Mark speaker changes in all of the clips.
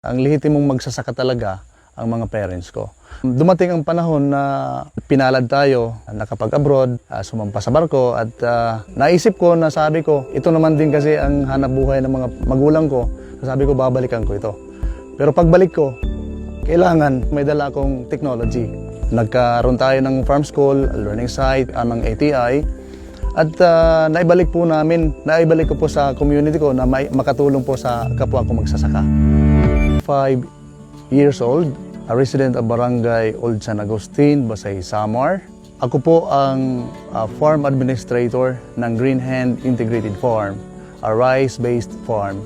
Speaker 1: Ang lehitimong magsasaka talaga ang mga parents ko. Dumating ang panahon na pinalad tayo, nakapag-abroad, ah, sumampa sa barko at ah, naisip ko na sabi ko, ito naman din kasi ang hanap buhay ng mga magulang ko. Sabi ko, babalikan ko ito. Pero pagbalik ko, kailangan may dala akong technology. Nagkaroon tayo ng farm school, learning site, anong ATI, at ah, naibalik po namin, naibalik ko po sa community ko na may, makatulong po sa kapwa ko magsasaka. Five years old, a resident of Barangay Old San Agustin, Basay, Samar. Ako po ang ah, farm administrator ng Green Hand Integrated Farm, a rice-based farm.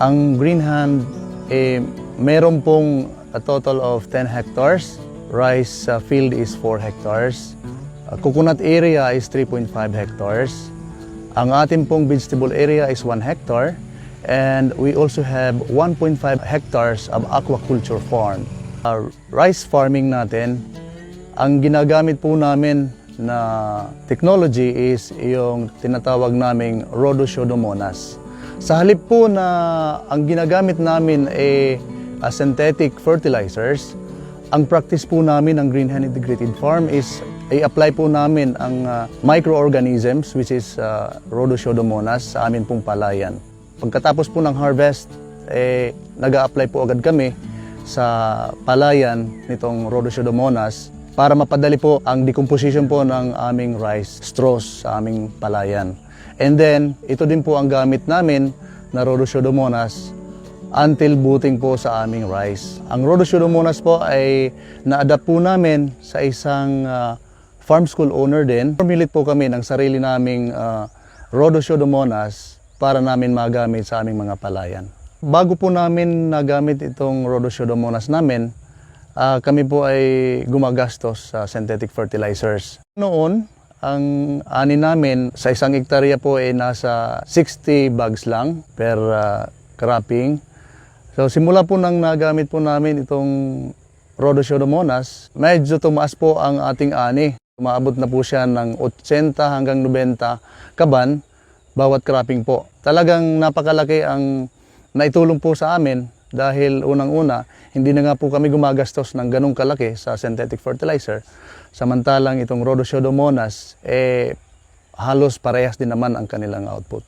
Speaker 1: Ang Green Hand, eh, meron pong a total of 10 hectares. Rice ah, field is 4 hectares. Ah, coconut area is 3.5 hectares. Ang ating pong vegetable area is 1 hectare. And we also have 1.5 hectares of aquaculture farm. Our rice farming natin, ang ginagamit po namin na technology is yung tinatawag naming Rhodopseudomonas. Sa halip po na ang ginagamit namin ay uh, synthetic fertilizers, ang practice po namin ng Green Hand Integrated Farm is i-apply po namin ang uh, microorganisms which is uh, Rhodopseudomonas sa amin pong palayan. Pagkatapos po ng harvest, eh, nag apply po agad kami sa palayan nitong Rhodopseudomonas para mapadali po ang decomposition po ng aming rice straws sa aming palayan. And then, ito din po ang gamit namin na Rhodopseudomonas until buting po sa aming rice. Ang Rhodopseudomonas po ay na-adapt po namin sa isang ah, farm school owner din. Formulit po kami ng sarili naming uh, Rhodopseudomonas para namin magamit sa aming mga palayan. Bago po namin nagamit itong Rhodopseudomonas namin, ah, kami po ay gumagastos sa synthetic fertilizers. Noon, ang ani namin sa isang hektarya po ay nasa 60 bags lang per ah, cropping. So simula po nang nagamit po namin itong Rhodopseudomonas, medyo tumaas po ang ating ani. Umaabot na po siya ng 80 hanggang 90 kaban bawat cropping po. Talagang napakalaki ang naitulong po sa amin dahil unang-una, hindi na nga po kami gumagastos ng ganong kalaki sa synthetic fertilizer. Samantalang itong Rhodopseudomonas, eh, halos parehas din naman ang kanilang output.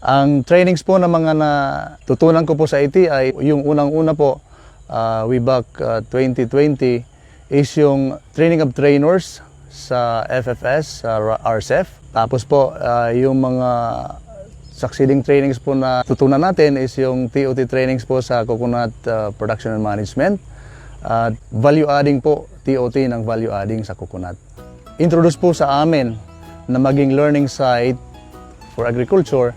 Speaker 1: Ang trainings po na mga natutunan ko po sa ATI, yung unang-una po, uh, way back uh, 2020, is yung training of trainers sa FFS, sa RCEF. Tapos po, uh, yung mga succeeding trainings po na tutunan natin is yung TOT trainings po sa Coconut uh, Production and Management. At value adding po, TOT ng value adding sa coconut. Introduce po sa amin na maging learning site for agriculture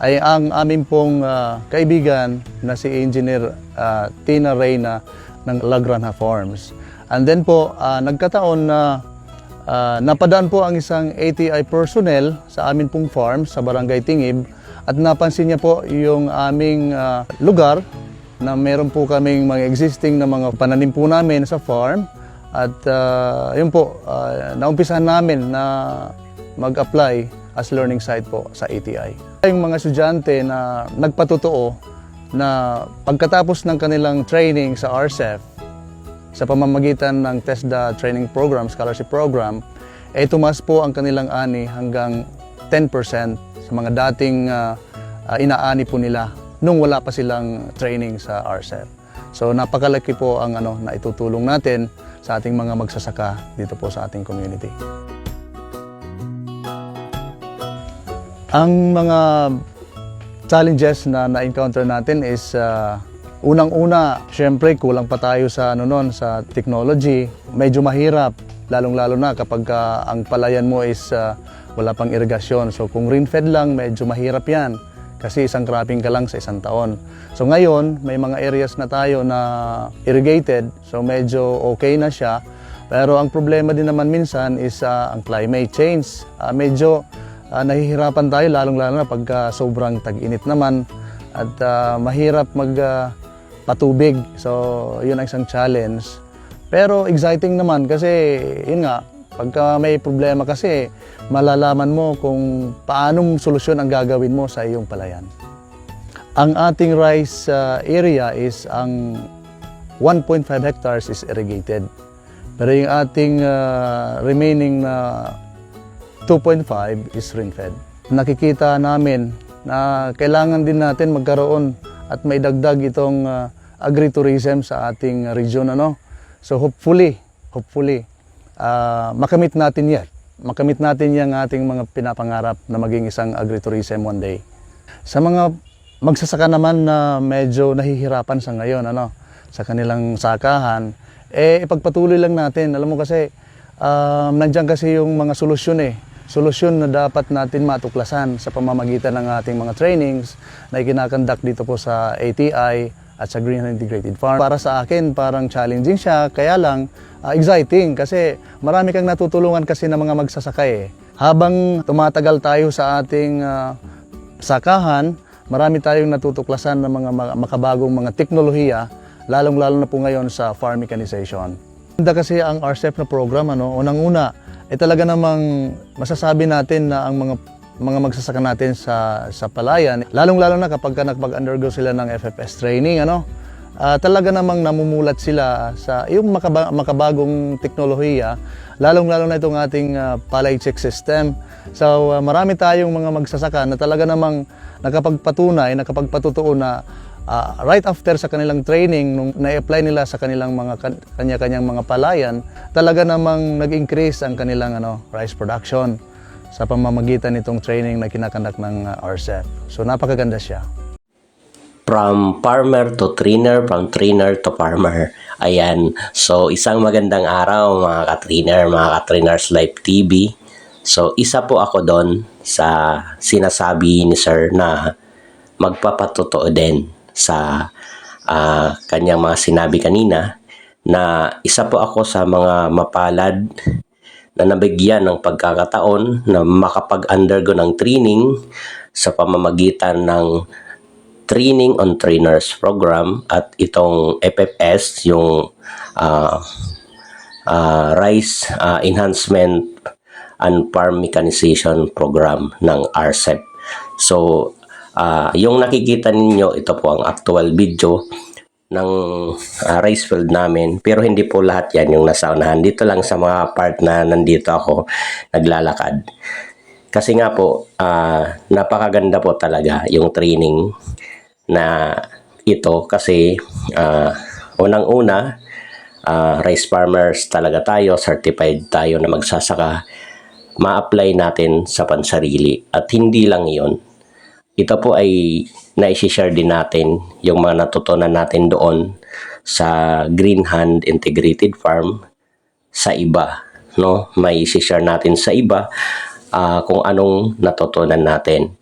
Speaker 1: ay ang aming pong uh, kaibigan na si Engineer uh, Tina Reyna ng La Granja Farms. And then po, uh, nagkataon na uh, napadaan po ang isang ATI personnel sa amin pong farm sa Barangay Tingib at napansin niya po yung aming uh, lugar na meron po kaming mga existing na mga pananim po namin sa farm at uh, yun po, uh, naumpisahan namin na mag-apply as learning site po sa ATI. Yung mga estudyante na nagpatotoo na pagkatapos ng kanilang training sa RCEF, sa pamamagitan ng TESDA training program, scholarship program, eh tumas po ang kanilang ani hanggang 10% sa mga dating uh, uh, inaani po nila nung wala pa silang training sa RCEF. So napakalaki po ang ano na itutulong natin sa ating mga magsasaka dito po sa ating community. Ang mga challenges na na-encounter natin is uh, unang-una, syempre kulang pa tayo sa ano nun, sa technology. Medyo mahirap, lalong-lalo na kapag uh, ang palayan mo is uh, wala pang irigasyon. So kung rain-fed lang, medyo mahirap yan kasi isang cropping ka lang sa isang taon. So ngayon, may mga areas na tayo na irrigated, so medyo okay na siya. Pero ang problema din naman minsan is uh, ang climate change. Uh, medyo uh, nahihirapan tayo lalong-lalo na pagka sobrang tag-init naman at uh, mahirap mag uh, patubig. So, yun ang isang challenge. Pero exciting naman kasi yun nga, pagka may problema kasi malalaman mo kung paanong solusyon ang gagawin mo sa iyong palayan. Ang ating rice uh, area is ang 1.5 hectares is irrigated. Pero yung ating uh, remaining na 2.5 is rain-fed. Nakikita namin na kailangan din natin magkaroon at may dagdag itong uh, agritourism sa ating region. Ano? So hopefully, hopefully, uh, makamit natin yan. Makamit natin yung ating mga pinapangarap na maging isang agritourism one day. Sa mga magsasaka naman na medyo nahihirapan sa ngayon, ano, sa kanilang sakahan, eh ipagpatuloy lang natin. Alam mo kasi, um, nandyan kasi yung mga solusyon eh. Solusyon na dapat natin matuklasan sa pamamagitan ng ating mga trainings na ikinakandak dito po sa ATI at sa Green Integrated Farm. Para sa akin, parang challenging siya, kaya lang ah, exciting kasi marami kang natutulungan kasi ng mga magsasakay eh. Habang tumatagal tayo sa ating ah, sakahan, marami tayong natutuklasan ng mga ma- makabagong mga teknolohiya, lalong-lalo na po ngayon sa farm mechanization. Ganda kasi ang RCEP na program, ano, unang-una, eh talaga namang masasabi natin na ang mga mga magsasaka natin sa sa palayan, lalong-lalo na kapag ka nakapag-undergo sila ng FFS training, ano, ah, talaga namang namumulat sila sa yung makaba- makabagong teknolohiya, lalong-lalo na itong ating ah, palay check system. So ah, marami tayong mga magsasaka na talaga namang nakapagpatunay, nakapagpatutuo na ah, right after sa kanilang training, nung na-apply nila sa kanilang mga kan- kanya-kanyang mga palayan, talaga namang nag-increase ang kanilang ano, rice production sa pamamagitan nitong training na kinakandak ng uh, RCEP. So napakaganda siya.
Speaker 2: from farmer to trainer, from trainer to farmer. Ayan. So, isang magandang araw mga ka-trainer, mga ka-trainers live TV. So, isa po ako doon sa sinasabi ni Sir na magpapatotoo din sa ah, kanyang mga sinabi kanina na isa po ako sa mga mapalad na nabigyan ng pagkakataon na makapag-undergo ng training sa pamamagitan ng Training on Trainers program at itong FFS yung ah, ah, Rice ah, Enhancement and Farm Mechanization program ng RCEP. So, ah, yung nakikita ninyo, ito po ang actual video ng ah, rice field namin. Pero hindi po lahat yan yung nasa unahan dito lang sa mga part na nandito ako naglalakad. Kasi nga po ah, napakaganda po talaga yung training na ito. Kasi ah, unang-una ah, rice farmers talaga tayo, certified tayo na magsasaka, ma-apply natin sa pansarili. At hindi lang yon ito po ay na-share din natin yung mga natutunan natin doon sa Green Hand Integrated Farm sa iba. No? May share natin sa iba ah, kung anong natutunan natin.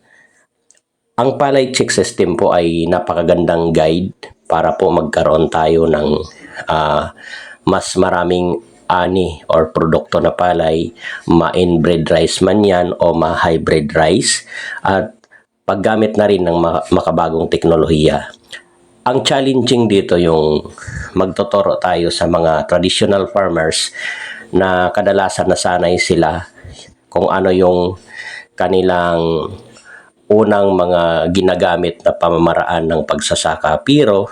Speaker 2: Ang Palay Check System po ay napakagandang guide para po magkaroon tayo ng ah, mas maraming ani or produkto na palay, ma-inbred rice man yan o ma-hybrid rice at paggamit na rin ng ma- makabagong teknolohiya. Ang challenging dito yung magtuturo tayo sa mga traditional farmers na kadalasan nasanay sila kung ano yung kanilang unang mga ginagamit na pamamaraan ng pagsasaka. Pero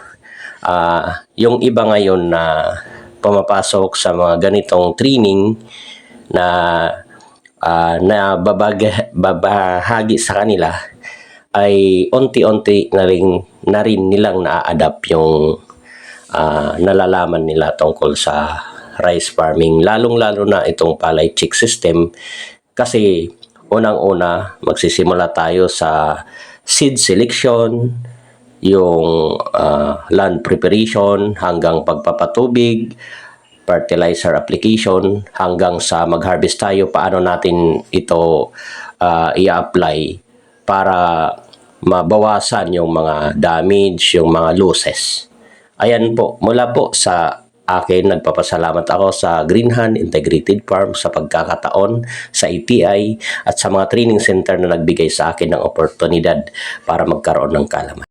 Speaker 2: ah, yung iba ngayon na pumapasok sa mga ganitong training na ah, na babag- babahagi sa kanila ay unti-unti na rin, na rin nilang na-adapt yung ah, nalalaman nila tungkol sa rice farming. Lalong-lalo na itong palay chick system kasi unang-una magsisimula tayo sa seed selection yung ah, land preparation hanggang pagpapatubig fertilizer application hanggang sa mag-harvest tayo paano natin ito ah, i-apply para mabawasan yung mga damage, yung mga losses. Ayan po, mula po sa akin, nagpapasalamat ako sa Greenhand Integrated Farm sa pagkakataon sa ETI at sa mga training center na nagbigay sa akin ng oportunidad para magkaroon ng kalaman.